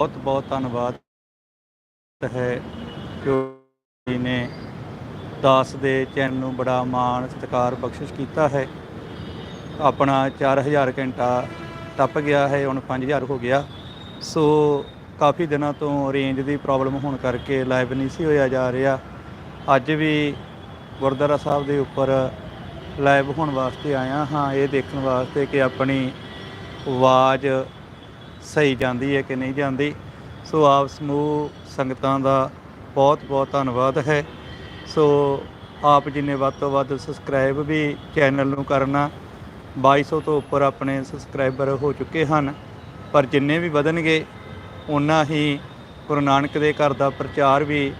ਬਹੁਤ ਬਹੁਤ ਧੰਨਵਾਦ ਹੈ ਜੋ ਜੀ ਨੇ ਦਾਸ ਦੇ ਚੈਨਲ ਨੂੰ ਬੜਾ ਮਾਣ ਸਤਿਕਾਰ ਬਖਸ਼ਿਸ਼ ਕੀਤਾ ਹੈ। ਆਪਣਾ 4000 ਘੰਟਾ ਟੱਪ ਗਿਆ ਹੈ, ਹੁਣ 5000 ਹੋ ਗਿਆ। ਸੋ ਕਾਫੀ ਦਿਨਾਂ ਤੋਂ ਰੇਂਜ ਦੀ ਪ੍ਰੋਬਲਮ ਹੋਣ ਕਰਕੇ ਲਾਈਵ ਨਹੀਂ ਸੀ ਹੋਇਆ ਜਾ ਰਿਹਾ। ਅੱਜ ਵੀ ਗੁਰਦੁਆਰਾ ਸਾਹਿਬ ਦੇ ਉੱਪਰ ਲਾਈਵ ਹੋਣ ਵਾਸਤੇ ਆਇਆ ਹਾਂ। ਇਹ ਦੇਖਣ ਵਾਸਤੇ ਕਿ ਆਪਣੀ ਆਵਾਜ਼ ਸਹੀ ਜਾਂਦੀ ਹੈ ਕਿ ਨਹੀਂ ਜਾਂਦੀ। ਸੋ ਆਪ ਸਮੂਹ ਸੰਗਤਾਂ ਦਾ ਬਹੁਤ ਬਹੁਤ ਧੰਨਵਾਦ ਹੈ। ਸੋ ਆਪ ਜੀ ਨੇ ਵੱਧ ਤੋਂ ਵੱਧ ਸਬਸਕ੍ਰਾਈਬ ਵੀ ਚੈਨਲ ਨੂੰ ਕਰਨਾ 2200 ਤੋਂ ਉੱਪਰ ਆਪਣੇ ਸਬਸਕ੍ਰਾਈਬਰ ਹੋ ਚੁੱਕੇ ਹਨ। ਪਰ ਜਿੰਨੇ ਵੀ ਵਧਣਗੇ ਉਨਾ ਹੀ ਗੁਰੂ ਨਾਨਕ ਦੇ ਘਰ ਦਾ ਪ੍ਰਚਾਰ ਵੀ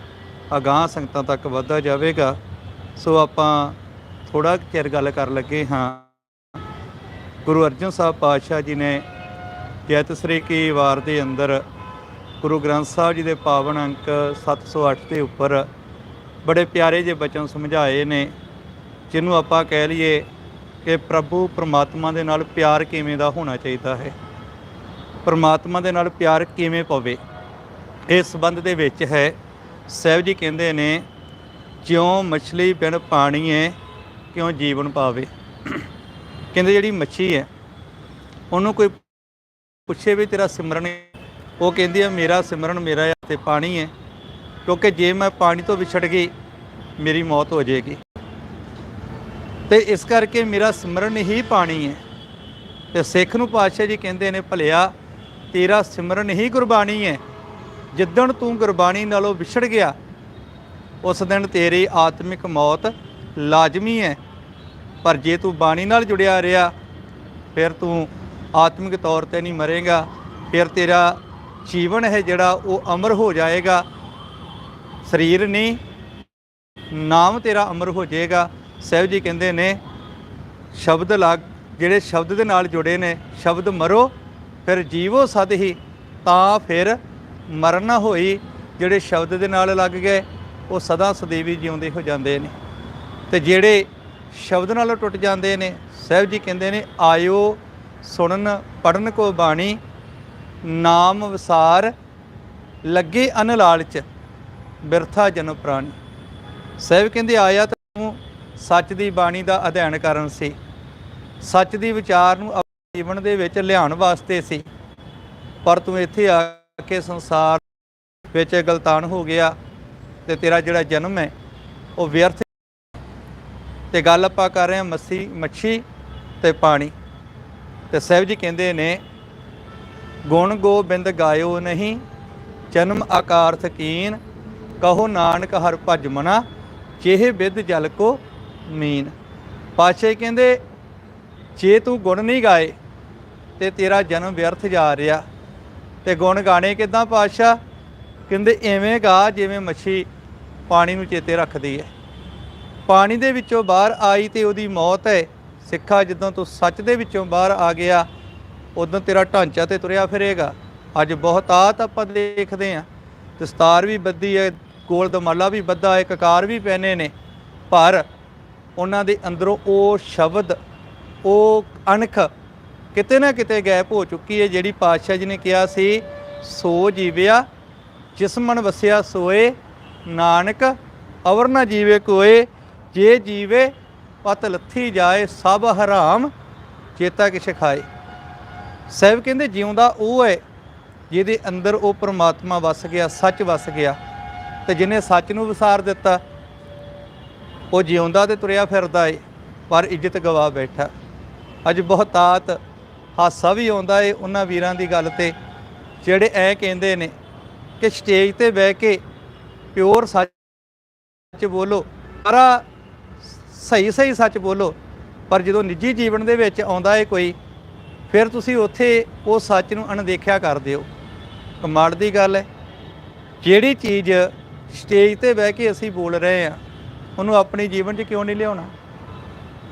ਅਗਾਂਹ ਸੰਗਤਾਂ ਤੱਕ ਵਧਦਾ ਜਾਵੇਗਾ। ਸੋ ਆਪਾਂ ਥੋੜਾ ਚਿਰ ਗੱਲ ਕਰਨ ਲੱਗੇ ਹਾਂ। ਗੁਰੂ ਅਰਜਨ ਸਾਹਿਬ ਪਾਤਸ਼ਾਹ ਜੀ ਨੇ ਜੈਤ ਸ੍ਰੀ ਕੀ ਵਾਰ ਦੇ ਅੰਦਰ ਗੁਰੂ ਗ੍ਰੰਥ ਸਾਹਿਬ ਜੀ ਦੇ ਪਾਵਨ ਅੰਕ 708 ਦੇ ਉੱਪਰ ਬੜੇ ਪਿਆਰੇ ਜਿਹੇ ਬਚਨ ਸਮਝਾਏ ਨੇ, ਜਿਹਨੂੰ ਆਪਾਂ ਕਹਿ ਲਈਏ ਕਿ ਪ੍ਰਭੂ ਪਰਮਾਤਮਾ ਦੇ ਨਾਲ ਪਿਆਰ ਕਿਵੇਂ ਦਾ ਹੋਣਾ ਚਾਹੀਦਾ ਹੈ? ਪਰਮਾਤਮਾ ਦੇ ਨਾਲ ਪਿਆਰ ਕਿਵੇਂ ਪਵੇ? ਇਸ ਸੰਬੰਧ ਦੇ ਵਿੱਚ ਹੈ, ਸਹਿਬ ਜੀ ਕਹਿੰਦੇ ਨੇ, ਜਿਉਂ ਮਛਲੀ ਬਿਨ ਪਾਣੀ ਹੈ ਕਿਉਂ ਜੀਵਨ ਪਾਵੇ। ਕਹਿੰਦੇ ਜਿਹੜੀ ਮੱਛੀ ਹੈ, ਉਹਨੂੰ ਕੋਈ ਪੁੱਛੇ ਵੀ ਤੇਰਾ ਸਿਮਰਨ ਉਹ ਕਹਿੰਦੀ ਹੈ, ਮੇਰਾ ਸਿਮਰਨ ਮੇਰਾ ਹੈ ਤੇ ਪਾਣੀ ਹੈ। ਕਿਉਂਕਿ ਜੇ ਮੈਂ ਪਾਣੀ ਤੋਂ ਵਿਛੜ ਗਈ, ਮੇਰੀ ਮੌਤ ਹੋ ਜਾਏਗੀ। ਤੇ ਇਸ ਕਰਕੇ ਮੇਰਾ ਸਿਮਰਨ ਹੀ ਪਾਣੀ ਹੈ। ਤੇ ਸਿੱਖ ਨੂੰ ਪਾਤਸ਼ਾਹ ਜੀ ਕਹਿੰਦੇ ਨੇ, ਭਲਿਆ, ਤੇਰਾ ਸਿਮਰਨ ਹੀ ਗੁਰਬਾਣੀ ਹੈ। ਜਿੱਦਣ ਤੂੰ ਗੁਰਬਾਣੀ ਨਾਲੋਂ ਵਿਛੜ ਗਿਆ, ਉਸ ਦਿਨ ਤੇਰੀ ਆਤਮਿਕ ਮੌਤ ਲਾਜ਼ਮੀ ਹੈ। ਪਰ ਜੇ ਤੂੰ ਬਾਣੀ ਨਾਲ ਜੁੜਿਆ ਰਿਹਾ, ਫਿਰ ਤੂੰ ਆਤਮਿਕ ਤੌਰ ਤੇ ਨਹੀਂ ਮਰੇਗਾ, ਫਿਰ ਤੇਰਾ ਜੀਵਨ ਹੈ ਜਿਹੜਾ ਉਹ ਅਮਰ ਹੋ ਜਾਏਗਾ। ਸਰੀਰ ਨਹੀਂ, ਨਾਮ ਤੇਰਾ ਅਮਰ ਹੋ ਜਾਏਗਾ। ਸਹਿਬ ਜੀ ਕਹਿੰਦੇ ਨੇ, ਸ਼ਬਦ ਲੱਗ, ਜਿਹੜੇ ਸ਼ਬਦ ਦੇ ਨਾਲ ਜੁੜੇ ਨੇ, ਸ਼ਬਦ ਮਰੋ, ਫਿਰ ਜੀਵੋ ਸਦ ਹੀ, ਤਾਂ ਫਿਰ ਮਰਨ ਹੋਈ। ਜਿਹੜੇ ਸ਼ਬਦ ਦੇ ਨਾਲ ਲੱਗ ਗਏ, ਉਹ ਸਦਾ ਸਦੀਵੀ ਜਿਉਂਦੇ ਹੋ ਜਾਂਦੇ ਨੇ। ਤੇ ਜਿਹੜੇ ਸ਼ਬਦ ਨਾਲੋਂ ਟੁੱਟ ਜਾਂਦੇ ਨੇ, ਸਹਿਬ ਜੀ ਕਹਿੰਦੇ ਨੇ, ਆਇਓ ਸੁਣਨ ਪੜਨ ਕੋ ਬਾਣੀ, ਨਾਮ ਵਿਸਾਰ, ਲੱਗੇ ਅਨ ਲਾਲਚ, ਬਿਰਥਾ ਜਨਮ ਪ੍ਰਾਣੀ। ਸਹਿਬ ਕਹਿੰਦੇ, ਆਇਆ ਤੂੰ ਸੱਚ ਦੀ ਬਾਣੀ ਦਾ ਅਧਿਐਨ ਕਰਨ ਸੀ। ਸੱਚ ਦੀ ਵਿਚਾਰ ਨੂੰ ਆਪਣੇ ਜੀਵਨ ਦੇ ਵਿੱਚ ਲਿਆਉਣ ਵਾਸਤੇ ਸੀ। ਪਰ ਤੂੰ ਇੱਥੇ ਆ ਕੇ ਸੰਸਾਰ ਵਿੱਚ ਗਲਤਾਨ ਹੋ ਗਿਆ ਤੇ ਤੇਰਾ ਜਿਹੜਾ ਜਨਮ ਹੈ, ਉਹ ਵਿਅਰਥ ਤੇ ਗੱਲ ਆਪਾਂ ਕਰ ਰਹੇ ਹਾਂ ਮੱਸੀ, ਮੱਛੀ ਤੇ ਪਾਣੀ। ਤੇ ਸਾਹਿਬ ਜੀ ਕਹਿੰਦੇ ਨੇ, ਗੁਣ ਗੋਬਿੰਦ ਗਾਇਓ ਨਹੀਂ, ਜਨਮ ਆਕਾਰ ਥਕੀਨ ਕਹੋ ਨਾਨਕ ਹਰ ਭਜ ਮਨਾ, ਚੇਹ ਬਿਦ ਜਲ ਕੋ ਮੀਨ। ਪਾਸ਼ੇ ਕਹਿੰਦੇ, ਜੇ ਤੂੰ ਗੁਣ ਨਹੀਂ ਗਾਏ, ਤੇ ਤੇਰਾ ਜਨਮ ਵਿਅਰਥ ਜਾ ਰਿਹਾ। ਤੇ ਗੁਣ ਗਾਣੇ ਕਿਦਾਂ ਪਾਸ਼ਾ ਕਹਿੰਦੇ, ਐਵੇਂ ਗਾ ਜਿਵੇਂ ਮੱਛੀ ਪਾਣੀ ਨੂੰ ਚੇਤੇ ਰੱਖਦੀ ਹੈ। ਪਾਣੀ ਦੇ ਵਿੱਚੋਂ ਬਾਹਰ ਆਈ ਤੇ ਉਹਦੀ ਮੌਤ ਹੈ। ਸਿੱਖਾ ਜਦੋਂ ਤੂੰ ਸੱਚ ਦੇ ਵਿੱਚੋਂ ਬਾਹਰ ਆ ਗਿਆ, ਉਦੋਂ ਤੇਰਾ ਢਾਂਚਾ ਤੇ ਤੁਰਿਆ ਫਿਰੇਗਾ। ਅੱਜ ਬਹੁਤਾਤ ਆਪਾਂ ਦੇਖਦੇ ਆਂ ਦਸਤਾਰ ਵੀ ਬੱਦੀ ਹੈ, ਗੋਲ ਦਮਾਲਾ ਵੀ ਬੱਧਾ ਹੈ, ਕਕਾਰ ਵੀ ਪਹਿਨੇ ਨੇ। ਪਰ ਉਹਨਾਂ ਦੇ ਅੰਦਰੋਂ ਉਹ ਸ਼ਬਦ, ਉਹ ਅਣਖ ਕਿਤੇ ਨਾ ਕਿਤੇ ਗਾਇਬ ਹੋ ਚੁੱਕੀ ਹੈ। ਜਿਹੜੀ ਪਾਤਸ਼ਾਹ ਜੀ ਨੇ ਕਿਹਾ ਸੀ, ਸੋ ਜੀਵਿਆ ਜਿਸਮਨ ਵਸਿਆ ਸੋਏ, ਨਾਨਕ ਅਵਰ ਨਾ ਜੀਵੇ ਕੋਏ, ਜੇ ਜੀਵੇ ਪਤ ਲੱਥੀ ਜਾਏ ਸਭ ਹਰਾਮ, ਚੇਤਾ ਕਿਛ ਖਾਏ। ਸਾਹਿਬ ਕਹਿੰਦੇ ਜਿਉਂਦਾ ਉਹ ਹੈ, ਜਿਹਦੇ ਅੰਦਰ ਉਹ ਪ੍ਰਮਾਤਮਾ ਵਸ ਗਿਆ, ਸੱਚ ਵਸ ਗਿਆ, ਤੇ ਜਿਹਨੇ ਸੱਚ ਨੂੰ ਵਿਸਾਰ ਦਿੱਤਾ, ਉਹ ਜਿਉਂਦਾ ਤੇ ਤੁਰਿਆ ਫਿਰਦਾ ਏ, ਪਰ ਇੱਜ਼ਤ ਗਵਾ ਬੈਠਾ। ਅੱਜ ਬਹੁਤਾਤ ਹਾਸਾ ਵੀ ਆਉਂਦਾ ਏ ਉਹਨਾਂ ਵੀਰਾਂ ਦੀ ਗੱਲ ਤੇ, ਜਿਹੜੇ ਐ ਕਹਿੰਦੇ ਨੇ ਕਿ ਸਟੇਜ ਤੇ ਬਹਿ ਕੇ ਪਿਓਰ ਸੱਚ ਬੋਲੋ, ਸਾਰਾ ਸਹੀ ਸਹੀ ਸੱਚ ਬੋਲੋ, ਪਰ ਜਦੋਂ ਨਿੱਜੀ ਜੀਵਨ ਦੇ ਵਿੱਚ ਆਉਂਦਾ ਏ ਕੋਈ, ਫਿਰ ਤੁਸੀਂ ਉੱਥੇ ਉਹ ਸੱਚ ਨੂੰ ਅਣਦੇਖਿਆ ਕਰਦੇ ਹੋ। ਕਮਾਲ ਦੀ ਗੱਲ ਹੈ ਜਿਹੜੀ ਚੀਜ਼ ਸਟੇਜ ਤੇ ਬਹਿ ਕੇ ਅਸੀਂ ਬੋਲ ਰਹੇ ਆ ਉਹਨੂੰ ਆਪਣੇ ਜੀਵਨ 'ਚ ਕਿਉਂ ਨਹੀਂ ਲਿਆਉਣਾ?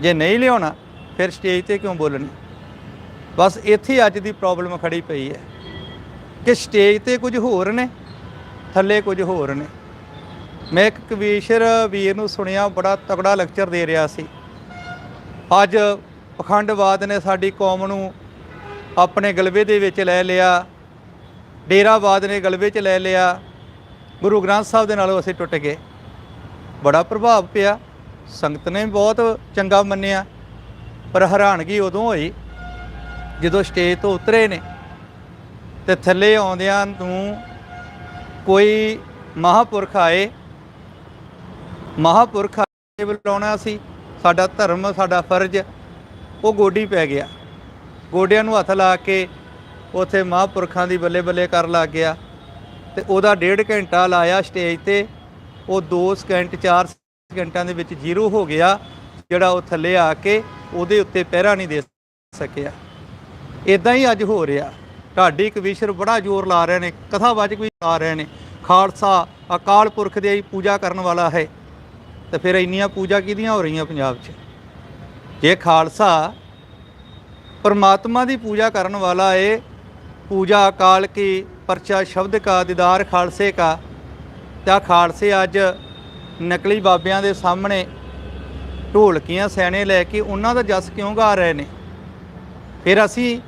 ਜੇ ਨਹੀਂ ਲਿਆਉਣਾ, ਫਿਰ ਸਟੇਜ ਤੇ ਕਿਉਂ ਬੋਲਣੀ? ਬਸ ਇੱਥੇ ਅੱਜ ਦੀ ਪ੍ਰੋਬਲਮ ਖੜੀ ਪਈ ਹੈ ਕਿ ਸਟੇਜ ਤੇ ਕੁਝ ਹੋਰ ਨੇ, ਥੱਲੇ ਕੁਝ ਹੋਰ ਨੇ। ਮੈਂ ਇੱਕ ਕਵੀਸ਼ਰ ਵੀਰ ਨੂੰ ਸੁਣਿਆ, ਬੜਾ ਤਕੜਾ ਲੈਕਚਰ ਦੇ ਰਿਹਾ ਸੀ। ਅੱਜ ਪਖੰਡਵਾਦ ਨੇ ਸਾਡੀ ਕੌਮ ਨੂੰ ਆਪਣੇ ਗਲਵੇ ਦੇ ਵਿੱਚ ਲੈ ਲਿਆ, ਡੇਰਾਵਾਦ ਨੇ ਗਲਵੇ 'ਚ ਲੈ ਲਿਆ, ਗੁਰੂ ਗ੍ਰੰਥ ਸਾਹਿਬ ਦੇ ਨਾਲੋਂ ਅਸੀਂ ਟੁੱਟ ਗਏ। ਬੜਾ ਪ੍ਰਭਾਵ ਪਿਆ। ਸੰਗਤ ਨੇ ਬਹੁਤ ਚੰਗਾ ਮੰਨਿਆ, ਪਰ ਹੈਰਾਨਗੀ ਉਦੋਂ ਹੋਈ ਜਦੋਂ ਸਟੇਜ ਤੋਂ ਉਤਰੇ ਨੇ ਤੇ ਥੱਲੇ ਆਉਂਦਿਆਂ ਨੂੰ ਕੋਈ ਮਹਾਪੁਰਖ ਆਏ ਮਹਾਪੁਰਖ ਆਏ ਬੁਲਾਉਣਾ ਸੀ, ਸਾਡਾ ਧਰਮ, ਸਾਡਾ ਫਰਜ਼, ਉਹ ਗੋਡੀ ਪੈ ਗਿਆ। ਗੋਡਿਆਂ ਨੂੰ ਹੱਥ ਲਾ ਕੇ ਉਥੇ ਮਹਾਪੁਰਖਾਂ ਦੀ ਬੱਲੇ ਬੱਲੇ ਕਰ ਲੱਗ ਗਿਆ ਤੇ ਉਹਦਾ ਡੇਢ ਘੰਟਾ ਲਾਇਆ ਸਟੇਜ ਤੇ, ਉਹ 2 ਸਕਿੰਟ 4 ਸਕਿੰਟਾਂ ਦੇ ਵਿੱਚ ਜ਼ੀਰੋ ਹੋ ਗਿਆ, ਜਿਹੜਾ ਉਹ ਥੱਲੇ ਆ ਕੇ ਉਹਦੇ ਉੱਤੇ ਪਹਿਰਾ ਨਹੀਂ ਦੇ ਸਕਿਆ। ਇਦਾਂ ਹੀ ਅੱਜ ਹੋ ਰਿਹਾ। ਢਾਡੀ ਕਵੀਸ਼ਰ ਬੜਾ ਜ਼ੋਰ ਲਾ ਰਹੇ ਨੇ, ਕਥਾਵਾਚਕ ਵੀ ਲਾ ਰਹੇ ਨੇ। ਖਾਲਸਾ ਅਕਾਲ ਪੁਰਖ ਦੀ ਪੂਜਾ ਕਰਨ ਵਾਲਾ ਹੈ। ਤੇ ਫਿਰ ਇੰਨੀਆਂ ਪੂਜਾ ਕਿਹਦੀਆਂ ਹੋ ਰਹੀਆਂ ਪੰਜਾਬ 'ਚ? ਜੇ ਖਾਲਸਾ ਪਰਮਾਤਮਾ ਦੀ ਪੂਜਾ ਕਰਨ ਵਾਲਾ ਏ, ਪੂਜਾ ਅਕਾਲ ਕੀ ਪਰਚਾ ਸ਼ਬਦ ਕਾ ਦੀਦਾਰ ਖਾਲਸੇ ਕਾ, ਤਾਂ ਖਾਲਸੇ ਅੱਜ ਨਕਲੀ ਬਾਬਿਆਂ ਦੇ ਸਾਹਮਣੇ ਢੋਲਕੀਆਂ ਸੈਣੇ ਲੈ ਕੇ ਉਹਨਾਂ ਦਾ ਜਸ ਕਿਉਂ ਗਾ ਰਹੇ ਨੇ? ਫਿਰ ਅਸੀਂ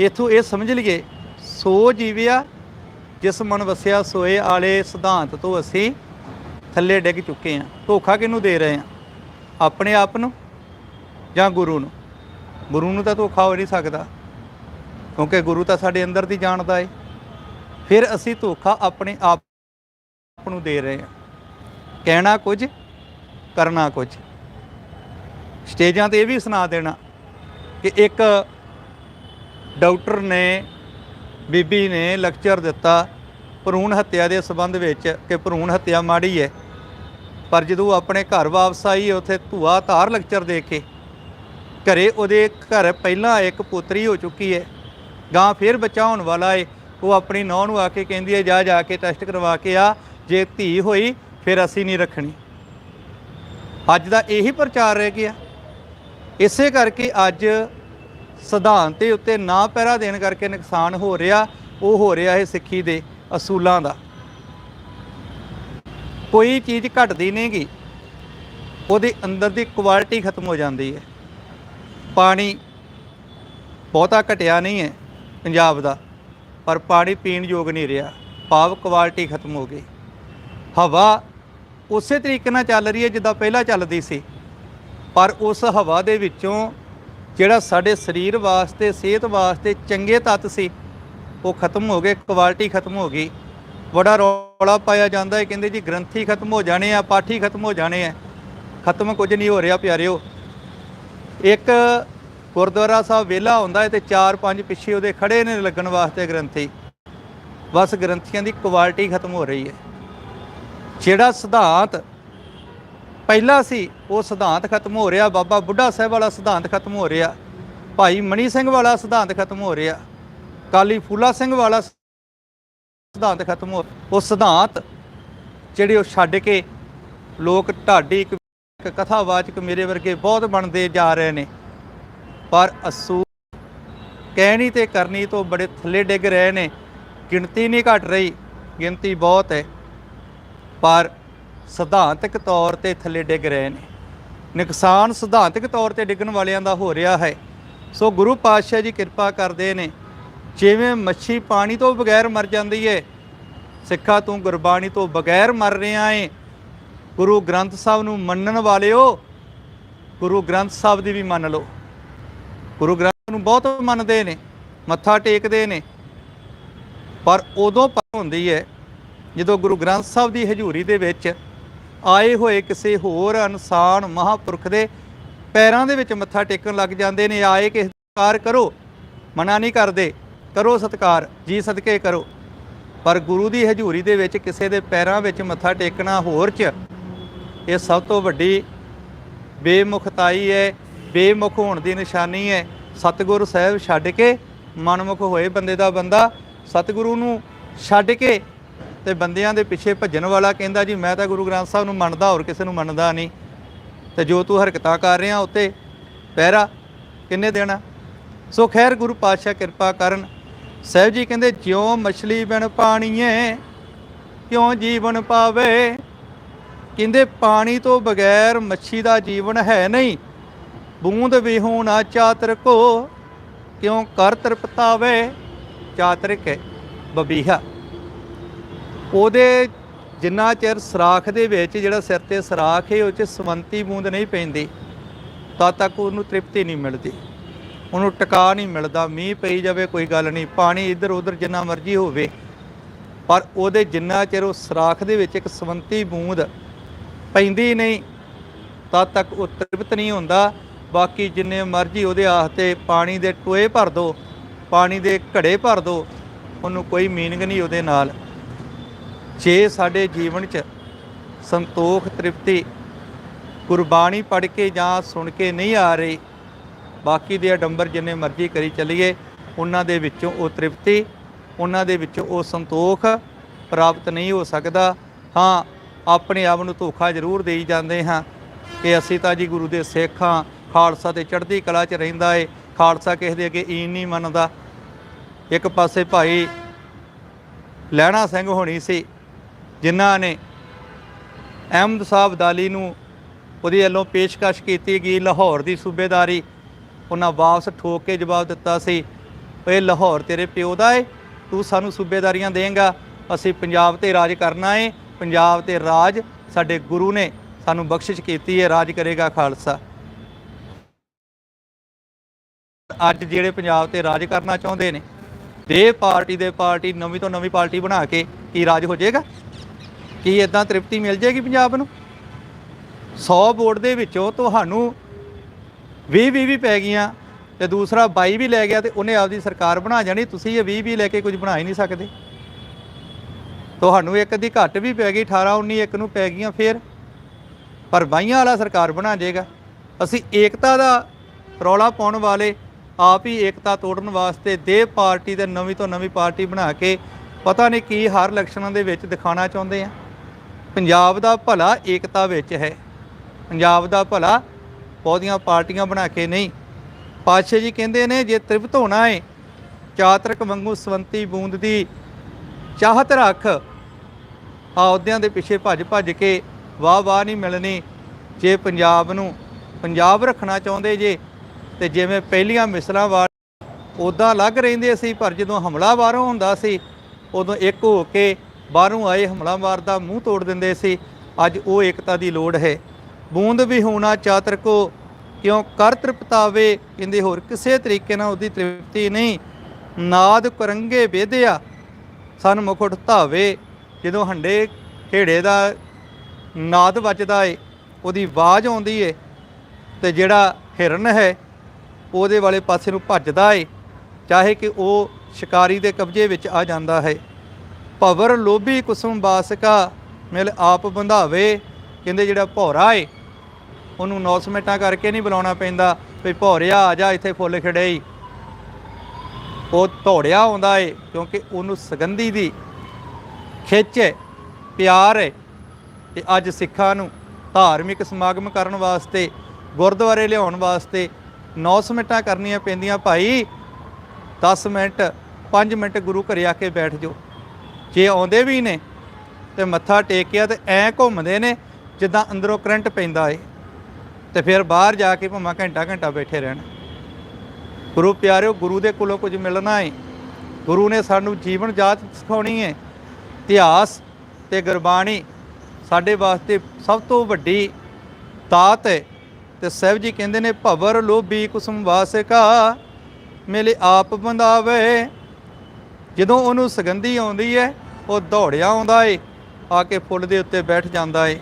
ਇਥੋਂ ਇਹ ਸਮਝ ਲਈਏ, ਸੋ ਜੀਵਿਆ ਜਿਸ ਮਨ ਵਸਿਆ ਸੋਏ ਆਲੇ ਸਿਧਾਂਤ ਤੋਂ ਅਸੀਂ ਥੱਲੇ ਡਿੱਗ ਚੁੱਕੇ ਹਾਂ ਧੋਖਾ ਕਿਹਨੂੰ ਦੇ ਰਹੇ ਹਾਂ ਆਪਣੇ ਆਪ ਨੂੰ ਜਾਂ ਗੁਰੂ ਨੂੰ? ਗੁਰੂ ਨੂੰ ਤਾਂ ਧੋਖਾ ਹੋ ਨਹੀਂ ਸਕਦਾ, ਕਿਉਂਕਿ ਗੁਰੂ ਤਾਂ ਸਾਡੇ ਅੰਦਰ ਦੀ ਜਾਣਦਾ ਏ। ਫਿਰ ਅਸੀਂ ਧੋਖਾ ਆਪਣੇ ਆਪ ਨੂੰ ਦੇ ਰਹੇ ਹਾਂ ਕਹਿਣਾ ਕੁਝ, ਕਰਨਾ ਕੁਝ। ਸਟੇਜਾਂ ਤੇ ਇਹ ਵੀ ਸੁਣਾ ਦੇਣਾ ਕਿ ਇੱਕ ਡਾਕਟਰ ਨੇ, ਬੀਬੀ ਨੇ ਲੈਕਚਰ ਦਿੱਤਾ ਭਰੂਣ ਹੱਤਿਆ ਦੇ ਸਬੰਧ ਵਿੱਚ ਕਿ ਭਰੂਣ ਹੱਤਿਆ ਮਾੜੀ ਹੈ ਪਰ ਜਦੋਂ ਆਪਣੇ ਘਰ ਵਾਪਸ ਆਈ, ਉੱਥੇ ਧੂਆ ਧਾਰ ਲੈਕਚਰ ਦੇ ਕੇ ਘਰੇ ਉਹਦੇ ਘਰ ਪਹਿਲਾਂ ਇੱਕ ਪੁੱਤਰੀ ਹੋ ਚੁੱਕੀ ਹੈ ਗਾਂ ਫਿਰ ਬੱਚਾ ਹੋਣ ਵਾਲਾ ਹੈ ਉਹ ਆਪਣੀ ਨੌਂ ਨੂੰ ਆ ਕੇ ਕਹਿੰਦੀ ਹੈ ਜਾ ਜਾ ਕੇ ਟੈਸਟ ਕਰਵਾ ਕੇ ਆ, ਜੇ ਧੀ ਹੋਈ, ਫਿਰ ਅਸੀਂ ਨਹੀਂ ਰੱਖਣੀ। ਅੱਜ ਦਾ ਇਹੀ ਪ੍ਰਚਾਰ ਰਹਿ ਗਿਆ। ਇਸੇ ਕਰਕੇ ਅੱਜ ਸਿਧਾਂਤ ਦੇ ਉੱਤੇ ਨਾ ਪਹਿਰਾ ਦੇਣ ਕਰਕੇ ਨੁਕਸਾਨ ਹੋ ਰਿਹਾ, ਉਹ ਹੋ ਰਿਹਾ ਹੈ ਸਿੱਖੀ ਦੇ। ਅਸੂਲਾਂ ਦਾ। ਕੋਈ ਚੀਜ਼ ਘਟਦੀ ਨਹੀਂਗੀ ਉਹਦੇ ਅੰਦਰ ਦੀ ਕੁਆਲਿਟੀ ਖਤਮ ਹੋ ਜਾਂਦੀ ਹੈ। ਪਾਣੀ ਬਹੁਤਾ ਘਟਿਆ ਨਹੀਂ ਹੈ ਪੰਜਾਬ ਦਾ, ਪਰ ਪਾਣੀ ਪੀਣ ਯੋਗ ਨਹੀਂ ਰਿਹਾ। ਭਾਵ ਕੁਆਲਿਟੀ ਖਤਮ ਹੋ ਗਈ। ਹਵਾ ਉਸੇ ਤਰੀਕੇ ਨਾਲ ਚੱਲ ਰਹੀ ਹੈ ਜਿੱਦਾਂ ਪਹਿਲਾਂ ਚੱਲਦੀ ਸੀ। ਪਰ ਉਸ ਹਵਾ ਦੇ ਵਿੱਚੋਂ ਜਿਹੜਾ ਸਾਡੇ ਸਰੀਰ ਵਾਸਤੇ, ਸਿਹਤ ਵਾਸਤੇ ਚੰਗੇ ਤੱਤ ਸੀ ਉਹ ਖਤਮ ਹੋ ਗਏ ਕੁਆਲਿਟੀ ਖਤਮ ਹੋ ਗਈ। ਬੜਾ ਰੌਲਾ ਪਾਇਆ ਜਾਂਦਾ ਹੈ, ਕਹਿੰਦੇ ਜੀ ਗ੍ਰੰਥੀ ਖਤਮ ਹੋ ਜਾਣੇ ਆ, ਪਾਠੀ ਖਤਮ ਹੋ ਜਾਣੇ ਆ। ਖਤਮ ਕੁਝ ਨਹੀਂ ਹੋ ਰਿਹਾ ਪਿਆਰਿਓ। ਇੱਕ ਗੁਰਦੁਆਰਾ ਸਾਹਿਬ ਵਿਹਲਾ ਹੁੰਦਾ ਹੈ ਤੇ ਚਾਰ ਪੰਜ ਪਿੱਛੇ ਉਹਦੇ ਖੜੇ ਨੇ ਲੱਗਣ ਵਾਸਤੇ ਗ੍ਰੰਥੀ। ਬਸ ਗ੍ਰੰਥੀਆਂ ਦੀ ਕੁਆਲਿਟੀ ਖਤਮ ਹੋ ਰਹੀ ਹੈ। ਜਿਹੜਾ ਸਿਧਾਂਤ ਪਹਿਲਾ ਸੀ, ਉਹ ਸਿਧਾਂਤ ਖਤਮ ਹੋ ਰਿਹਾ। ਬਾਬਾ ਬੁੱਢਾ ਸਾਹਿਬ ਵਾਲਾ ਸਿਧਾਂਤ ਖਤਮ ਹੋ ਰਿਹਾ। ਭਾਈ ਮਣੀ ਸਿੰਘ ਵਾਲਾ ਸਿਧਾਂਤ ਖਤਮ ਹੋ ਰਿਹਾ। ਕਾਲੀ ਫੂਲਾ ਸਿੰਘ ਵਾਲਾ ਸਿਧਾਂਤ ਖਤਮ ਹੋ ਉਹ ਸਿਧਾਂਤ ਜਿਹੜੇ ਉਹ ਛੱਡ ਕੇ ਲੋਕ ਢਾਡੀ ਇੱਕ ਕਥਾਵਾਚਕ ਮੇਰੇ ਵਰਗੇ ਬਹੁਤ ਬਣਦੇ ਜਾ ਰਹੇ ਨੇ। ਪਰ ਅਸੂ ਕਹਿਣੀ ਤੇ ਕਰਨੀ ਤੋਂ ਬੜੇ ਥੱਲੇ ਡਿੱਗ ਰਹੇ ਨੇ। ਗਿਣਤੀ ਨਹੀਂ ਘਟ ਰਹੀ, ਗਿਣਤੀ ਬਹੁਤ ਹੈ। ਪਰ ਸਿਧਾਂਤਕ ਤੌਰ ਤੇ ਥੱਲੇ ਡਿੱਗ ਰਹੇ ਨੇ। ਨੁਕਸਾਨ ਸਿਧਾਂਤਕ ਤੌਰ ਤੇ ਡਿੱਗਣ ਵਾਲਿਆਂ ਦਾ ਹੋ ਰਿਹਾ ਹੈ। ਸੋ ਗੁਰੂ ਪਾਤਸ਼ਾਹ ਜੀ ਕਿਰਪਾ ਕਰਦੇ ਨੇ। ਜਿਵੇਂ ਮੱਛੀ ਪਾਣੀ ਤੋਂ ਬਗੈਰ ਮਰ ਜਾਂਦੀ ਏ, ਸਿੱਖਾ ਤੂੰ ਗੁਰਬਾਣੀ ਤੋਂ ਬਗੈਰ ਮਰ ਰਿਹਾ ਏ। ਗੁਰੂ ਗ੍ਰੰਥ ਸਾਹਿਬ ਨੂੰ ਮੰਨਣ ਵਾਲਿਓ, ਗੁਰੂ ਗ੍ਰੰਥ ਸਾਹਿਬ ਦੀ ਵੀ ਮੰਨ ਲਓ। ਗੁਰੂ ਗ੍ਰੰਥ ਨੂੰ ਬਹੁਤ ਮੰਨਦੇ ਨੇ, ਮੱਥਾ ਟੇਕਦੇ ਨੇ। ਪਰ ਉਦੋਂ ਪਰ ਹੁੰਦੀ ਹੈ ਜਦੋਂ ਗੁਰੂ ਗ੍ਰੰਥ ਸਾਹਿਬ ਦੀ ਹਜ਼ੂਰੀ ਦੇ ਵਿੱਚ ਆਏ ਹੋਏ ਕਿਸੇ ਹੋਰ ਇਨਸਾਨ ਮਹਾਪੁਰਖ ਦੇ ਪੈਰਾਂ ਦੇ ਵਿੱਚ ਮੱਥਾ ਟੇਕਣ ਲੱਗ ਜਾਂਦੇ ਨੇ, ਆਏ ਕਿ ਸਤਿਕਾਰ ਕਰੋ, ਮਨਾ ਨਹੀਂ ਕਰਦੇ। ਕਰੋ ਸਤਿਕਾਰ, ਜੀ ਸਦਕੇ ਕਰੋ। ਪਰ ਗੁਰੂ ਦੀ ਹਜ਼ੂਰੀ ਦੇ ਵਿੱਚ ਕਿਸੇ ਦੇ ਪੈਰਾਂ ਵਿੱਚ ਮੱਥਾ ਟੇਕਣਾ ਹੋਰ ਚ, ਇਹ ਸਭ ਤੋਂ ਵੱਡੀ ਬੇਮੁਖਤਾਈ ਹੈ, ਬੇਮੁਖ ਹੋਣ ਦੀ ਨਿਸ਼ਾਨੀ ਹੈ। ਸਤਿਗੁਰੂ ਸਾਹਿਬ ਛੱਡ ਕੇ ਮਨਮੁਖ ਹੋਏ ਬੰਦੇ ਦਾ ਬੰਦਾ, ਸਤਿਗੁਰੂ ਨੂੰ ਛੱਡ ਕੇ ਤੇ ਬੰਦਿਆਂ ਦੇ ਪਿੱਛੇ ਭੱਜਣ ਵਾਲਾ ਕਹਿੰਦਾ, ਜੀ, ਮੈਂ ਤਾਂ ਗੁਰੂ ਗ੍ਰੰਥ ਸਾਹਿਬ ਨੂੰ ਮੰਨਦਾ ਹੋਰ ਕਿਸੇ ਨੂੰ ਮੰਨਦਾ ਨਹੀਂ। ਤੇ ਜੋ ਤੂੰ ਹਰਕਤਾਂ ਕਰ ਰਿਹਾ, ਉੱਤੇ ਪਹਿਰਾ ਕਿੰਨੇ ਦੇਣਾ? ਸੋ ਖੈਰ ਗੁਰੂ ਪਾਤਸ਼ਾਹ ਕਿਰਪਾ ਕਰਨ ਸਾਹਿਬ ਜੀ ਕਹਿੰਦੇ, ਜਿਉਂ ਮਛਲੀ ਬਿਨ ਪਾਣੀਏ ਕਿਉਂ ਜੀਵਨ ਪਾਵੇ। ਕਹਿੰਦੇ, ਪਾਣੀ ਤੋਂ ਬਗੈਰ ਮੱਛੀ ਦਾ ਜੀਵਨ ਹੈ ਨਹੀਂ। ਬੂੰਦ ਵਿਹੂ ਨਾ ਚਾਤਰ ਕੋ, ਕਿਉਂ ਕਰ ਤ੍ਰਿਪਤਾਵੇ। ਚਾਤਰਿਕ ਹੈ, ਬਬੀਹਾ। ਉਹਦੇ ਜਿੰਨਾ ਚਿਰ ਸਰਾਖ ਦੇ ਵਿੱਚ ਜਿਹੜਾ ਸਿਰ ਤੇ ਸਰਾਖ ਹੈ ਉਹ ਚ ਸਵੰਤੀ ਬੂੰਦ ਨਹੀਂ ਪੈਂਦੀ। ਤਦ ਤੱਕ ਉਹਨੂੰ ਤ੍ਰਿਪਤੀ ਨਹੀਂ ਮਿਲਦੀ। ਉਹਨੂੰ ਟਿਕਾ ਨਹੀਂ ਮਿਲਦਾ, ਮੀਂਹ ਪਈ ਜਾਵੇ, ਕੋਈ ਗੱਲ ਨਹੀਂ, ਪਾਣੀ ਇੱਧਰ ਉੱਧਰ ਜਿੰਨਾ ਮਰਜ਼ੀ ਹੋਵੇ। ਪਰ ਉਹਦੇ ਜਿੰਨਾ ਚਿਰ ਉਹ ਸਰਾਖ ਦੇ ਵਿੱਚ ਇੱਕ ਸਵੰਤੀ ਬੂੰਦ ਪੈਂਦੀ ਨਹੀਂ, ਤਦ ਤੱਕ ਉਹ ਤ੍ਰਿਪਤ ਨਹੀਂ ਹੁੰਦਾ। ਬਾਕੀ ਜਿੰਨੇ ਮਰਜ਼ੀ ਉਹਦੇ ਆਸਤੇ ਪਾਣੀ ਦੇ ਟੋਏ ਭਰ ਦੋ, ਪਾਣੀ ਦੇ ਘੜੇ ਭਰ ਦੋ, ਉਹਨੂੰ ਕੋਈ ਮੀਨਿੰਗ ਨਹੀਂ ਉਹਦੇ ਨਾਲ। ਜੇ ਸਾਡੇ ਜੀਵਨ 'ਚ ਸੰਤੋਖ ਤ੍ਰਿਪਤੀ ਗੁਰਬਾਣੀ ਪੜ੍ਹ ਕੇ ਜਾਂ ਸੁਣ ਕੇ ਨਹੀਂ ਆ ਰਹੀ ਬਾਕੀ ਦੇ ਅਡੰਬਰ ਜਿੰਨੇ ਮਰਜ਼ੀ ਕਰੀ ਚੱਲੀਏ, ਉਹਨਾਂ ਦੇ ਵਿੱਚੋਂ ਉਹ ਤ੍ਰਿਪਤੀ, ਉਹਨਾਂ ਦੇ ਵਿੱਚੋਂ ਉਹ ਸੰਤੋਖ ਪ੍ਰਾਪਤ ਨਹੀਂ ਹੋ ਸਕਦਾ। ਹਾਂ, ਆਪਣੇ ਆਪ ਨੂੰ ਧੋਖਾ ਜ਼ਰੂਰ ਦੇਈ ਜਾਂਦੇ ਹਾਂ ਕਿ ਅਸੀਂ ਤਾਂ ਜੀ ਗੁਰੂ ਦੇ ਸਿੱਖ ਹਾਂ, ਖਾਲਸਾ ਤੇ ਚੜ੍ਹਦੀ ਕਲਾ 'ਚ ਰਹਿੰਦਾ ਏ, ਖਾਲਸਾ ਕਿਸੇ ਦੇ ਅੱਗੇ ਈਨ ਨਹੀਂ ਮੰਨਦਾ। ਇੱਕ ਪਾਸੇ ਭਾਈ ਲਹਿਣਾ ਸਿੰਘ ਹੋਣੀ ਸੀ, ਜਿਨ੍ਹਾਂ ਨੇ ਅਹਿਮਦ ਸਾਹਿਬ ਦਾਲੀ ਨੂੰ ਉਹਦੀ ਵੱਲੋਂ ਪੇਸ਼ਕਸ਼ ਕੀਤੀ ਗਈ ਲਾਹੌਰ ਦੀ ਸੂਬੇਦਾਰੀ। ਉਹਨਾਂ ਵਾਪਸ ਠੋਕ ਕੇ ਜਵਾਬ ਦਿੱਤਾ ਸੀ ਇਹ ਲਾਹੌਰ ਤੇਰੇ ਪਿਓ ਦਾ ਏ, ਤੂੰ ਸਾਨੂੰ ਸੂਬੇਦਾਰੀਆਂ ਦੇਂਗਾ, ਅਸੀਂ ਪੰਜਾਬ ਤੇ ਰਾਜ ਕਰਨਾ ਏ, ਪੰਜਾਬ ਤੇ ਰਾਜ ਸਾਡੇ ਗੁਰੂ ਨੇ ਸਾਨੂੰ ਬਖਸ਼ਿਸ਼ ਕੀਤੀ ਹੈ ਰਾਜ ਕਰੇਗਾ ਖਾਲਸਾ। ਅੱਜ ਜਿਹੜੇ ਪੰਜਾਬ ਤੇ ਰਾਜ ਕਰਨਾ ਚਾਹੁੰਦੇ ਨੇ, ਦੇ ਪਾਰਟੀ ਦੇ ਪਾਰਟੀ ਨਵੀਂ ਤੋਂ ਨਵੀਂ ਪਾਰਟੀ ਬਣਾ ਕੇ ਕੀ ਰਾਜ ਹੋ ਜਾਏਗਾ? ਕੀ ਇਦਾਂ ਤ੍ਰਿਪਤੀ ਮਿਲ ਜਾਏਗੀ ਪੰਜਾਬ ਨੂੰ? 100 ਵੋਟ ਦੇ ਵਿੱਚੋਂ ਤੁਹਾਨੂੰ 20 20 ਵੀ ਪੈ ਗਈਆਂ ਤੇ ਦੂਸਰਾ 22 ਵੀ ਲੈ ਗਿਆ ਤੇ ਉਹਨੇ ਆਪਦੀ ਸਰਕਾਰ ਬਣਾ ਜਾਣੀ, ਤੁਸੀਂ ਇਹ 20 ਵੀ ਲੈ ਕੇ ਕੁਝ ਬਣਾ ਹੀ ਨਹੀਂ ਸਕਦੇ। ਤੁਹਾਨੂੰ ਇੱਕ ਦੀ ਘੱਟ ਵੀ ਪੈ ਗਈ 18 19 ਇੱਕ ਨੂੰ ਪੈ ਗਈਆਂ ਫੇਰ, ਪਰ ਬਾਈਆਂ ਵਾਲਾ ਸਰਕਾਰ ਬਣਾ ਜਾਏਗਾ। ਅਸੀਂ ਏਕਤਾ ਦਾ ਰੌਲਾ ਪਾਉਣ ਵਾਲੇ ਆਪ ਹੀ ਏਕਤਾ ਤੋੜਨ ਵਾਸਤੇ ਦੇ ਪਾਰਟੀ ਤੇ ਨਵੀਂ ਤੋਂ ਨਵੀਂ ਪਾਰਟੀ ਬਣਾ ਕੇ ਪਤਾ ਨਹੀਂ ਕੀ ਹਰ ਇਲੈਕਸ਼ਨਾਂ ਦੇ ਵਿੱਚ ਦਿਖਾਣਾ ਚਾਹੁੰਦੇ ਆ। ਪੰਜਾਬ ਦਾ ਭਲਾ ਏਕਤਾ ਵਿੱਚ ਹੈ। ਪੰਜਾਬ ਦਾ ਭਲਾ ਬਹੁਤੀਆਂ ਪਾਰਟੀਆਂ ਬਣਾ ਕੇ ਨਹੀਂ। ਪਾਤਸ਼ਾਹ ਜੀ ਕਹਿੰਦੇ ਨੇ, ਜੇ ਤ੍ਰਿਪਤ ਹੋਣਾ ਹੈ ਚਾਤਰਕ ਵਾਂਗੂ ਸਵੰਤੀ ਬੂੰਦ ਦੀ ਚਾਹਤ ਰੱਖ। ਅਹੁਦਿਆਂ ਦੇ ਪਿੱਛੇ ਭੱਜ ਭੱਜ ਕੇ ਵਾਹ ਵਾਹ ਨਹੀਂ ਮਿਲਣੀ। ਜੇ ਪੰਜਾਬ ਨੂੰ ਪੰਜਾਬ ਰੱਖਣਾ ਚਾਹੁੰਦੇ ਜੇ, ਤੇ ਜਿਵੇਂ ਪਹਿਲੀਆਂ ਮਿਸਲਾਂ ਵਾਰ ਉਦਾਂ ਲੱਗ ਰਹਿੰਦੇ ਸੀ, ਪਰ ਜਦੋਂ ਹਮਲਾ ਬਾਹਰੋਂ ਹੁੰਦਾ ਸੀ, ਉਦੋਂ ਇੱਕ ਹੋ ਕੇ ਬਾਹਰੋਂ ਆਏ ਹਮਲਾਵਰ ਦਾ ਮੂੰਹ ਤੋੜ ਦਿੰਦੇ ਸੀ। ਅੱਜ ਉਹ ਏਕਤਾ ਦੀ ਲੋੜ ਹੈ। ਬੂੰਦ ਵੀ ਹੋਣਾ ਚਾਤਰ ਕੋ, ਕਿਉਂ ਕਰ ਤ੍ਰਿਪਤਾਵੇ? ਕਹਿੰਦੇ ਹੋਰ ਕਿਸੇ ਤਰੀਕੇ ਨਾਲ ਉਹਦੀ ਤ੍ਰਿਪਤੀ ਨਹੀਂ। ਨਾਦ ਕਰੰਗੇ ਵੇਦਿਆ, ਸਨ ਮੁਖਟ ਧਾਵੇ ਜਦੋਂ ਹੰਡੇ ਢੇੜੇ ਦਾ ਨਾਦ ਵੱਜਦਾ ਏ, ਉਹਦੀ ਆਵਾਜ਼ ਆਉਂਦੀ ਏ ਤੇ ਜਿਹੜਾ ਹਿਰਨ ਹੈ, ਉਹਦੇ ਵਾਲੇ ਪਾਸੇ ਨੂੰ ਭੱਜਦਾ ਏ, ਚਾਹੇ ਕਿ ਉਹ ਸ਼ਿਕਾਰੀ ਦੇ ਕਬਜ਼ੇ ਵਿੱਚ ਆ ਜਾਂਦਾ ਹੈ। ਭਵਰ ਲੋਭੀ ਕੁਸਮ ਬਾਸਕਾ, ਮਿਲ ਆਪ ਬੰਧਾਵੇ। ਕਹਿੰਦੇ ਜਿਹੜਾ ਭੌਰਾ ਏ, ਉਹਨੂੰ ਨੌਸਮੇਟਾਂ ਕਰਕੇ ਨਹੀਂ ਬੁਲਾਉਣਾ ਪੈਂਦਾ ਵੀ ਭੌਰਿਆ ਆ ਜਾ, ਇੱਥੇ ਫੁੱਲ ਖਿੜੇਈ ਉਹ ਧੌੜਿਆ ਆਉਂਦਾ ਏ, ਕਿਉਂਕਿ ਉਹਨੂੰ ਸੁਗੰਧੀ ਦੀ ਖਿੱਚ ਹੈ ਪਿਆਰ ਹੈ ਤੇ ਅੱਜ ਸਿੱਖਾਂ ਨੂੰ ਧਾਰਮਿਕ ਸਮਾਗਮ ਕਰਨ ਵਾਸਤੇ, ਗੁਰਦੁਆਰੇ ਲਿਆਉਣ ਵਾਸਤੇ 9 ਮਿੰਟਾਂ ਕਰਨੀਆਂ ਪੈਂਦੀਆਂ। ਭਾਈ 10 ਮਿੰਟ 5 ਮਿੰਟ ਗੁਰੂ ਘਰੇ ਆ ਕੇ ਬੈਠ ਜਾਓ। ਜੇ ਆਉਂਦੇ ਵੀ ਨੇ ਤੇ ਮੱਥਾ ਟੇਕਿਆ ਤੇ ਐ ਘੁੰਮਦੇ ਨੇ ਜਿੱਦਾਂ ਅੰਦਰੋਂ ਕਰੰਟ ਪੈਂਦਾ ਏ, ਤੇ ਫਿਰ ਬਾਹਰ ਜਾ ਕੇ ਭਾਵੇਂ ਘੰਟਾ ਘੰਟਾ ਬੈਠੇ ਰਹਿਣ। ਗੁਰੂ ਪਿਆਰਿਓ, ਗੁਰੂ ਦੇ ਕੋਲੋਂ ਕੁਝ ਮਿਲਣਾ ਏ। ਗੁਰੂ ਨੇ ਸਾਨੂੰ ਜੀਵਨ ਜਾਚ ਸਿਖਾਉਣੀ ਏ। ਇਤਿਹਾਸ ਤੇ ਗੁਰਬਾਣੀ ਸਾਡੇ ਵਾਸਤੇ ਸਭ ਤੋਂ ਵੱਡੀ ਤਾਤ ਹੈ ਤੇ ਸਾਹਿਬ ਜੀ ਕਹਿੰਦੇ ਨੇ, ਭਵਰ ਲੋਭੀ ਕੁਸਮ ਵਾਸਿਕਾ, ਮੇਲੇ ਆਪ ਬੰਦਾਵੇ ਜਦੋਂ ਉਹਨੂੰ ਸੁਗੰਧੀ ਆਉਂਦੀ ਹੈ ਉਹ ਦੌੜਿਆ ਆਉਂਦਾ ਏ, ਆ ਕੇ ਫੁੱਲ ਦੇ ਉੱਤੇ ਬੈਠ ਜਾਂਦਾ ਏ।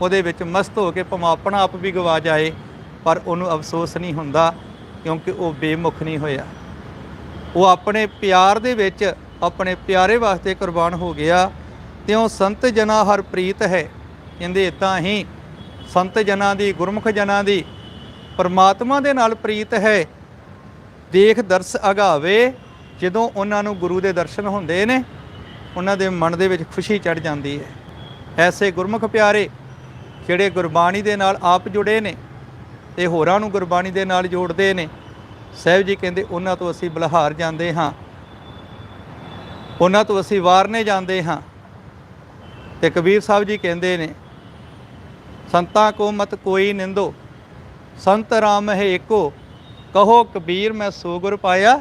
ਉਹਦੇ ਵਿੱਚ ਮਸਤ ਹੋ ਕੇ ਭਾਵੇਂ ਆਪਣਾ ਆਪ ਵੀ ਗਵਾ ਜਾਏ, ਪਰ ਉਹਨੂੰ ਅਫਸੋਸ ਨਹੀਂ ਹੁੰਦਾ ਕਿਉਂਕਿ ਉਹ ਬੇਮੁਖ ਨਹੀਂ ਹੋਇਆ। ਉਹ ਆਪਣੇ ਪਿਆਰ ਦੇ ਵਿੱਚ ਆਪਣੇ ਪਿਆਰੇ ਵਾਸਤੇ ਕੁਰਬਾਨ ਹੋ ਗਿਆ। ਤਿਉ ਸੰਤ ਜਨਾ ਹਰ ਪ੍ਰੀਤ ਹੈ। ਕਹਿੰਦੇ ਇਦਾਂ ਹੀ ਸੰਤ ਜਨਾਂ ਦੀ, ਗੁਰਮੁਖ ਜਨਾਂ ਦੀ ਪਰਮਾਤਮਾ ਦੇ ਨਾਲ ਪ੍ਰੀਤ ਹੈ। ਦੇਖ ਦਰਸ ਅਗਾਵੇ, ਜਦੋਂ ਉਹਨਾਂ ਨੂੰ ਗੁਰੂ ਦੇ ਦਰਸ਼ਨ ਹੁੰਦੇ ਨੇ, ਉਹਨਾਂ ਦੇ ਮਨ ਦੇ ਵਿੱਚ ਖੁਸ਼ੀ ਚੜ ਜਾਂਦੀ ਹੈ। ਐਸੇ ਗੁਰਮੁਖ ਪਿਆਰੇ ਜਿਹੜੇ ਗੁਰਬਾਣੀ ਦੇ ਨਾਲ ਆਪ ਜੁੜੇ ਨੇ ਤੇ ਹੋਰਾਂ ਨੂੰ ਗੁਰਬਾਣੀ ਦੇ ਨਾਲ ਜੋੜਦੇ ਨੇ, ਸਾਹਿਬ ਜੀ ਕਹਿੰਦੇ ਉਹਨਾਂ ਤੋਂ ਅਸੀਂ ਬਲਹਾਰ ਜਾਂਦੇ ਹਾਂ। ਉਹਨਾਂ ਤੋਂ ਅਸੀਂ ਵਾਰਨੇ ਜਾਂਦੇ ਹਾਂ। ਤੇ ਕਬੀਰ ਸਾਹਿਬ ਜੀ ਕਹਿੰਦੇ ਨੇ, ਸੰਤਾਂ ਕੋ ਮਤ ਕੋਈ ਨਿੰਦੋ, ਸੰਤ ਰਾਮ ਹੈ ਏਕੋ, ਕਹੋ ਕਬੀਰ ਮੈਂ ਸੋ ਗੁਰ ਪਾਇਆ,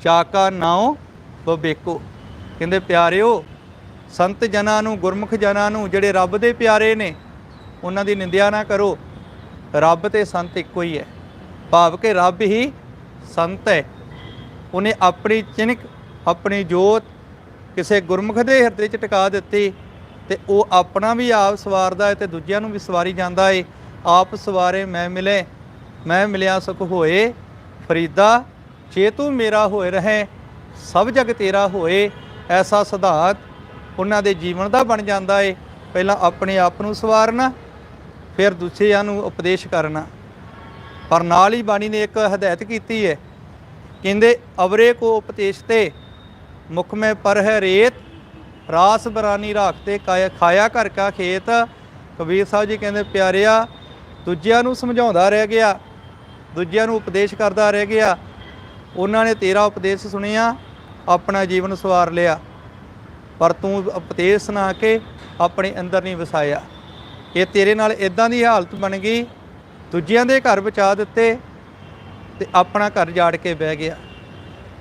ਚਾਕਾ ਨਾਉ ਬਬੇਕੋ ਕਹਿੰਦੇ ਪਿਆਰਿਓ, ਸੰਤ ਜਨਾਂ ਨੂੰ, ਗੁਰਮੁਖ ਜਨਾਂ ਨੂੰ, ਜਿਹੜੇ ਰੱਬ ਦੇ ਪਿਆਰੇ ਨੇ ਉਹਨਾਂ ਦੀ ਨਿੰਦਿਆ ਨਾ ਕਰੋ। ਰੱਬ ਤੇ ਸੰਤ ਇੱਕੋ ਹੀ ਹੈ। ਭਾਵ ਕਿ ਰੱਬ ਹੀ ਸੰਤ ਹੈ। ਉਹਨੇ ਆਪਣੀ ਚਿਨਕ ਆਪਣੀ ਜੋਤ ਕਿਸੇ ਗੁਰਮੁਖ ਦੇ ਹਿਰਦੇ 'ਚ ਟਿਕਾ ਦਿੱਤੀ ਤੇ ਉਹ ਆਪਣਾ ਵੀ ਆਪ ਸਵਾਰਦਾ ਹੈ ਤੇ ਦੂਜਿਆਂ ਨੂੰ ਵੀ ਸਵਾਰੀ ਜਾਂਦਾ ਹੈ ਆਪ ਸਵਾਰੇ ਮੈਂ ਮਿਲੇ, ਮੈਂ ਮਿਲਿਆ ਸੁਖ ਹੋਏ। ਫਰੀਦਾ, ਜੇ ਤੂੰ ਮੇਰਾ ਹੋਏ ਰਹੇ, ਸਭ ਜਗ ਤੇਰਾ ਹੋਏ। ਐਸਾ ਸਿਧਾਂਤ ਉਹਨਾਂ ਦੇ ਜੀਵਨ ਦਾ ਬਣ ਜਾਂਦਾ ਏ। ਪਹਿਲਾਂ ਆਪਣੇ ਆਪ ਨੂੰ ਸਵਾਰਨਾ ਫਿਰ ਦੂਜਿਆਂ ਨੂੰ ਉਪਦੇਸ਼ ਕਰਨਾ। ਪਰ ਨਾਲ ਹੀ ਬਾਣੀ ਨੇ ਇੱਕ ਹਦਾਇਤ ਕੀਤੀ ਹੈ। ਕਹਿੰਦੇ, ਅਵਰੇ ਕੋ ਉਪਦੇਸ਼ ਤੇ ਮੁਖ ਮੈਂ ਪਰ ਹੈ ਰੇਤ, ਰਾਸ ਬਰਾਨੀ ਰਾਖਤੇ ਕਾਇਆ, ਖਾਇਆ ਘਰ ਕਾ ਖੇਤ। ਕਬੀਰ ਸਾਹਿਬ ਜੀ ਕਹਿੰਦੇ, ਪਿਆਰਿਆ, ਦੂਜਿਆਂ ਨੂੰ ਸਮਝਾਉਂਦਾ ਰਹਿ ਗਿਆ, ਦੂਜਿਆਂ ਨੂੰ ਉਪਦੇਸ਼ ਕਰਦਾ ਰਹਿ ਗਿਆ। ਉਹਨਾਂ ਨੇ ਤੇਰਾ ਉਪਦੇਸ਼ ਸੁਣਿਆ, ਆਪਣਾ ਜੀਵਨ ਸਵਾਰ ਲਿਆ। ਪਰ ਤੂੰ ਉਪਦੇਸ਼ ਸੁਣਾ ਕੇ ਆਪਣੇ ਅੰਦਰ ਨਹੀਂ ਵਸਾਇਆ। ਇਹ ਤੇਰੇ ਨਾਲ ਇਦਾਂ ਦੀ ਹਾਲਤ ਬਣ ਗਈ, ਦੂਜਿਆਂ ਦੇ ਘਰ ਬਚਾ ਦਿੱਤੇ ਤੇ ਆਪਣਾ ਘਰ ਜਾੜ ਕੇ ਬਹਿ ਗਿਆ।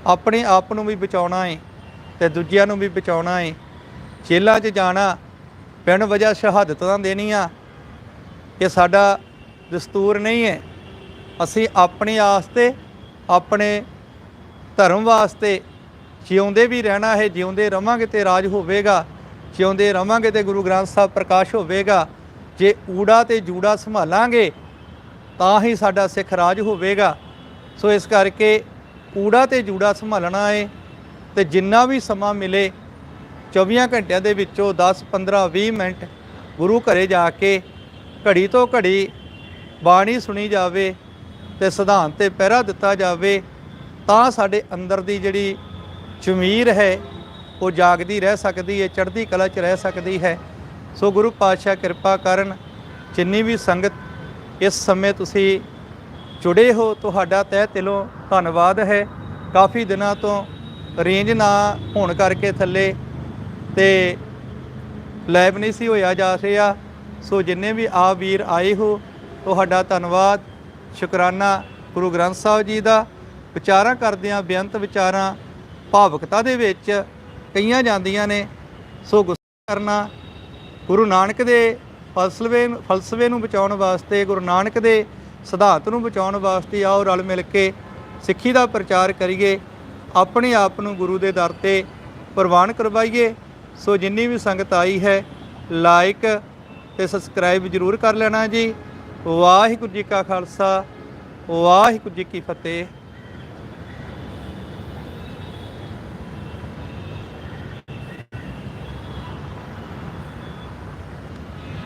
ਆਪਣੇ ਆਪ ਨੂੰ ਵੀ ਬਚਾਉਣਾ ਏ ਤੇ ਦੂਜਿਆਂ ਨੂੰ ਵੀ ਬਚਾਉਣਾ ਏ। ਜੇਲ੍ਹਾਂ 'ਚ ਜਾਣਾ ਬਿਨ ਵਜ੍ਹਾ ਸ਼ਹਾਦਤਾਂ ਦੇਣੀਆਂ ਇਹ ਸਾਡਾ ਦਸਤੂਰ ਨਹੀਂ ਹੈ ਅਸੀਂ ਆਪਣੇ ਆਸਤੇ, ਆਪਣੇ ਧਰਮ ਵਾਸਤੇ ਜਿਉਂਦੇ ਵੀ ਰਹਿਣਾ ਹੈ, ਜਿਉਂਦੇ ਰਵਾਂਗੇ ਤੇ ਰਾਜ ਹੋਵੇਗਾ। ਜਿਉਂਦੇ ਰਵਾਂਗੇ ਤੇ ਗੁਰੂ ਗ੍ਰੰਥ ਸਾਹਿਬ ਪ੍ਰਕਾਸ਼ ਹੋਵੇਗਾ। ਜੇ ਊੜਾ ਤੇ ਜੂੜਾ ਸੰਭਾਲਾਂਗੇ, ਤਾਂ ਹੀ ਸਾਡਾ ਸਿੱਖ ਰਾਜ ਹੋਵੇਗਾ। ਸੋ ਇਸ ਕਰਕੇ ਊੜਾ ਤੇ ਜੂੜਾ ਸੰਭਾਲਣਾ ਹੈ ਤੇ ਜਿੰਨਾ ਵੀ ਸਮਾਂ ਮਿਲੇ 24 ਘੰਟਿਆਂ ਦੇ ਵਿੱਚੋਂ 10 15 20 ਮਿੰਟ ਗੁਰੂ ਘਰੇ ਜਾ ਕੇ ਘੜੀ ਤੋਂ ਘੜੀ ਬਾਣੀ ਸੁਣੀ ਜਾਵੇ ਤੇ ਸਿਧਾਂਤ ਤੇ ਪਹਿਰਾ ਦਿੱਤਾ ਜਾਵੇ, ਤਾਂ ਸਾਡੇ ਅੰਦਰ ਦੀ ਜਿਹੜੀ ਜ਼ਮੀਰ ਹੈ, ਉਹ ਜਾਗਦੀ ਰਹਿ ਸਕਦੀ ਹੈ ਚੜ੍ਹਦੀ ਕਲਾ 'ਚ ਰਹਿ ਸਕਦੀ ਹੈ। ਸੋ ਗੁਰੂ ਪਾਤਸ਼ਾਹ ਕਿਰਪਾ ਕਰਨ ਜਿੰਨੀ ਵੀ ਸੰਗਤ ਇਸ ਸਮੇਂ ਤੁਸੀਂ ਜੁੜੇ ਹੋ, ਤੁਹਾਡਾ ਤਹਿ ਦਿਲੋਂ ਧੰਨਵਾਦ ਹੈ। ਕਾਫੀ ਦਿਨਾਂ ਤੋਂ ਰੇਂਜ ਨਾ ਹੋਣ ਕਰਕੇ ਥੱਲੇ ਤੇ ਲਾਈਵ ਨਹੀਂ ਸੀ ਹੋਇਆ ਜਾ ਰਿਹਾ। ਸੋ ਜਿੰਨੇ ਵੀ ਆ ਵੀਰ ਆਏ ਹੋ, ਤੁਹਾਡਾ ਧੰਨਵਾਦ। ਸ਼ੁਕਰਾਨਾ ਗੁਰੂ ਗ੍ਰੰਥ ਸਾਹਿਬ ਜੀ ਦਾ। ਵਿਚਾਰਾਂ ਕਰਦਿਆਂ ਬੇਅੰਤ ਵਿਚਾਰਾਂ ਭਾਵਕਤਾ ਦੇ ਵਿੱਚ ਕਈਆਂ ਜਾਂਦੀਆਂ ਨੇ। ਸੋ ਗੁੱਸਾ ਕਰਨਾ ਗੁਰੂ ਨਾਨਕ ਦੇ ਫਲਸਫੇ ਫਲਸਫੇ ਨੂੰ ਬਚਾਉਣ ਵਾਸਤੇ, ਗੁਰੂ ਨਾਨਕ ਦੇ ਸਿਧਾਂਤ ਨੂੰ ਬਚਾਉਣ ਵਾਸਤੇ ਆਓ ਰਲ ਮਿਲ ਕੇ ਸਿੱਖੀ ਦਾ ਪ੍ਰਚਾਰ ਕਰੀਏ, ਆਪਣੇ ਆਪ ਨੂੰ ਗੁਰੂ ਦੇ ਦਰ ਤੇ ਪ੍ਰਵਾਨ ਕਰਵਾਈਏ। ਸੋ ਜਿੰਨੀ ਵੀ ਸੰਗਤ ਆਈ ਹੈ ਲਾਈਕ ਤੇ ਸਬਸਕ੍ਰਾਈਬ ਜਰੂਰ ਕਰ ਲੈਣਾ ਜੀ। ਵਾਹਿਗੁਰੂ ਜੀ ਕਾ ਖਾਲਸਾ, ਵਾਹਿਗੁਰੂ ਜੀ ਕੀ ਫਤਿਹ।